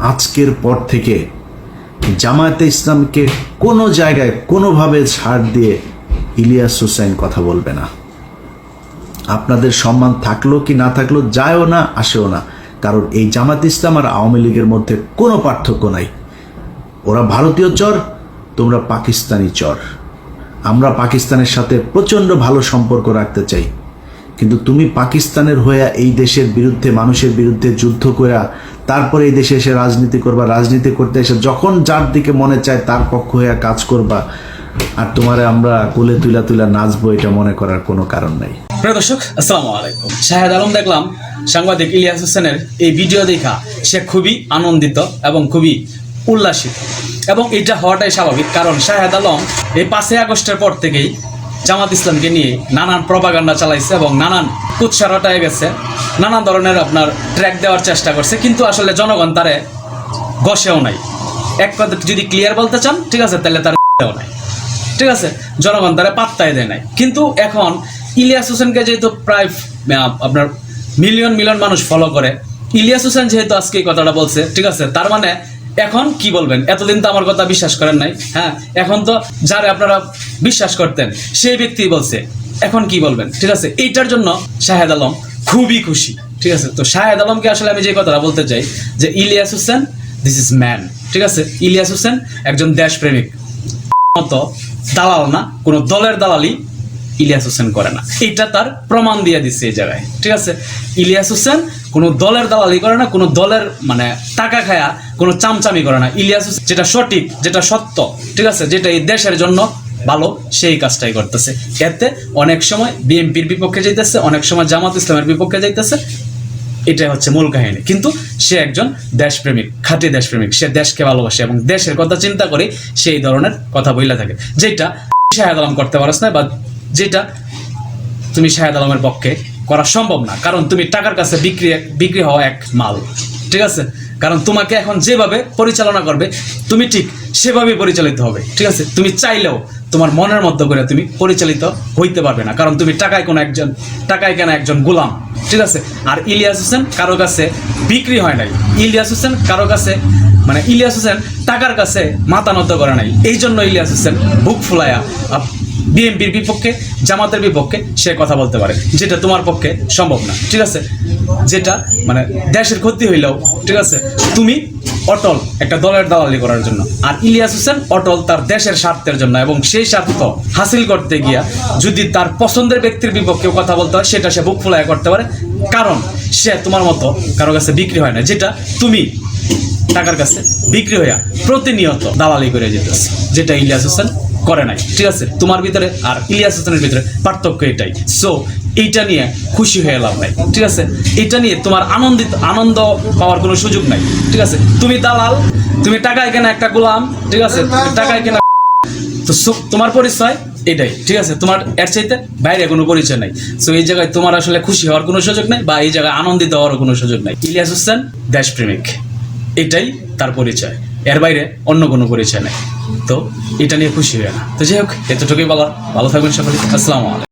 আজকের পর থেকে জামায়াতে ইসলামকে কোনো জায়গায় কোনোভাবে ছাড় দিয়ে ইলিয়াস হোসেন কথা বলবে না। আপনাদের সম্মান থাকল কি না থাকল যায়ও না, আসেও না। কারণ এই জামাত ইসলাম আর আওয়ামী লীগের মধ্যে কোনো পার্থক্য নাই। ওরা ভারতীয় চর, তোমরা পাকিস্তানি চর। আমরা পাকিস্তানের সাথে প্রচণ্ড ভালো সম্পর্ক রাখতে চাই। কিন্তু তুমি পাকিস্তানের হয়ে এই দেশের বিরুদ্ধে, মানুষের বিরুদ্ধে যুদ্ধ করা তারপরে এই দেশে এসে রাজনীতি করবা, রাজনীতি করতে এসে যখন যার দিকে মনে চায় তার পক্ষ হয়ে কাজ করবা। আর তোমারে আমরা কোলে তুলা তুলা নাচবো এটা মনে করার কোনো কারণ নাই। প্রিয় দর্শক, আসসালামু আলাইকুম। শাহেদ আলম দেখলাম, সাংবাদিক ইলিয়াস হোসেনের এই ভিডিও দেখা সে খুবই আনন্দিত এবং খুবই উল্লাসিত। এবং এটা হওয়াটাই স্বাভাবিক, কারণ শাহেদ আলম এই পাঁচই আগস্টের পর থেকেই জামাত ইসলামকে নিয়ে নানান প্রপাগান্ডা চালাইছে এবং নানান রটায় গেছে। নানান ধরনের আপনার ট্র্যাক দেওয়ার চেষ্টা করছে, কিন্তু আসলে জনগণ তারে গসেও নাই। এক কথা যদি ক্লিয়ার বলতে চান, ঠিক আছে, তাহলে তার দেও নাই। ঠিক আছে, জনগণ তারা পাত্তাই দেয় নাই। কিন্তু এখন ইলিয়াস হোসেনকে যেহেতু প্রায় আপনার মিলিয়ন মিলিয়ন মানুষ ফলো করে, ইলিয়াস হোসেন যেহেতু আজকে এই কথাটা বলছে, ঠিক আছে, তার মানে এখন কি বলবেন? এতদিন তো আমার কথা বিশ্বাস করেন নাই হ্যাঁ? এখন তো যারা আপনারা বিশ্বাস করতেন, সেই ব্যক্তি বলছে, এখন কি বলবেন? ঠিক আছে? এইটার জন্য শাহেদ আলম খুবই খুশি, ঠিক আছে? তো শাহেদ আলমকে আসলে আমি যে কথাটা বলতে চাই, যে Ilias Hossain this is man ঠিক আছে? ইলিয়াস হোসেন একজন দেশপ্রেমিক। মতো দালাল না, কোনো দলের দালালি ইলিয়াস হোসেন করে না। এটা তার প্রমাণ দিয়ে দিচ্ছে এই জায়গায়, ঠিক আছে? ইলিয়াস হোসেন কোনো দলের দালালি করে না, কোনো দলের মানে টাকা খায়া কোনো চামচামি করে না। ইলিয়াস যেটা সঠিক, যেটা সত্য, ঠিক আছে, যেটা এই দেশের জন্য ভালো, সেই কাজটাই করতেছে। এতে অনেক সময় বিএনপির বিপক্ষে যাইতেছে, অনেক সময় জামাত ইসলামের বিপক্ষে যাইতেছে। এটাই হচ্ছে মূল কাহিনী। কিন্তু সে একজন দেশপ্রেমিক, খাঁটি দেশপ্রেমিক। সে দেশকে ভালোবাসে এবং দেশের কথা চিন্তা করে সেই ধরনের কথা বইলা থাকে। যেটা শাহেদ আলম করতে পারস না, বা যেটা তুমি শাহেদ আলমের পক্ষে করা সম্ভব না। কারণ তুমি টাকার কাছে বিক্রি বিক্রি হওয়া এক মাল। ঠিক আছে? কারণ তোমাকে এখন যেভাবে পরিচালনা করবে, তুমি ঠিক সেভাবে পরিচালিত হবে। ঠিক আছে? তুমি চাইলেও তোমার মনের মতো করে তুমি পরিচালিত হইতে পারবে না। কারণ তুমি টাকায় কোনো একজন, টাকায় কেনা একজন গোলাম। ঠিক আছে? আর ইলিয়াস হোসেন কারও কাছে বিক্রি হয় নাই। ইলিয়াস হোসেন কারও কাছে মানে ইলিয়াস হোসেন টাকার কাছে মাথা নত করে নাই। এই জন্য ইলিয়াস হোসেন বুক আপ- বিএনপির বিপক্ষে, জামাতের বিপক্ষে সে কথা বলতে পারে, যেটা তোমার পক্ষে সম্ভব না, ঠিক আছে? যেটা মানে দেশের ক্ষতি হইলেও, ঠিক আছে? তুমি অটল, একটা দলের দালালি করার জন্য। আর ইলিয়াস হোসেন অটল তার দেশের স্বার্থের জন্য, এবং সেই স্বার্থ হাসিল করতে গিয়া যদি তার পছন্দের ব্যক্তির বিপক্ষে কথা বলতে হয়, সেটা সে বুক ফুলায় করতে পারে। কারণ সে তোমার মতো কারও কাছে বিক্রি হয় না, যেটা তুমি টাকার কাছে বিক্রি হইয়া প্রতিনিয়ত দালালি করে যেতেছে, যেটা ইলিয়াস হোসেন করে নাই। ঠিক আছে? তোমার ভিতরে আর ইলিয়াস হোসেনের ভিতরে পার্থক্য এটাই। সো এইটা নিয়ে খুশি হয়ে লাভ নাই। ঠিক আছে? এটা নিয়ে তোমার আনন্দিত, আনন্দ পাওয়ার কোনো সুযোগ নাই। ঠিক আছে? তুমি দালাল, তুমি টাকায় কেনা একটা গোলাম, ঠিক আছে? টাকায় কেনা তো তোমার পরিচয় এটাই। ঠিক আছে? তোমার এর চাইতে বাইরে কোনো পরিচয় নাই। সো এই জায়গায় তোমার আসলে খুশি হওয়ার কোনো সুযোগ নাই বা এই জায়গায় আনন্দিত হওয়ার কোনো সুযোগ নাই। ইলিয়াস হোসেন দেশপ্রেমিক। এটাই তার পরিচয়। এর বাইরে অন্য কোনো পরিচয় নেই। তো এটা নিয়ে খুশি হয়ে না। তো যাই হোক, এতটুকুই বলা ভালো থাকবেন সকলে। আসসালামু আলাইকুম।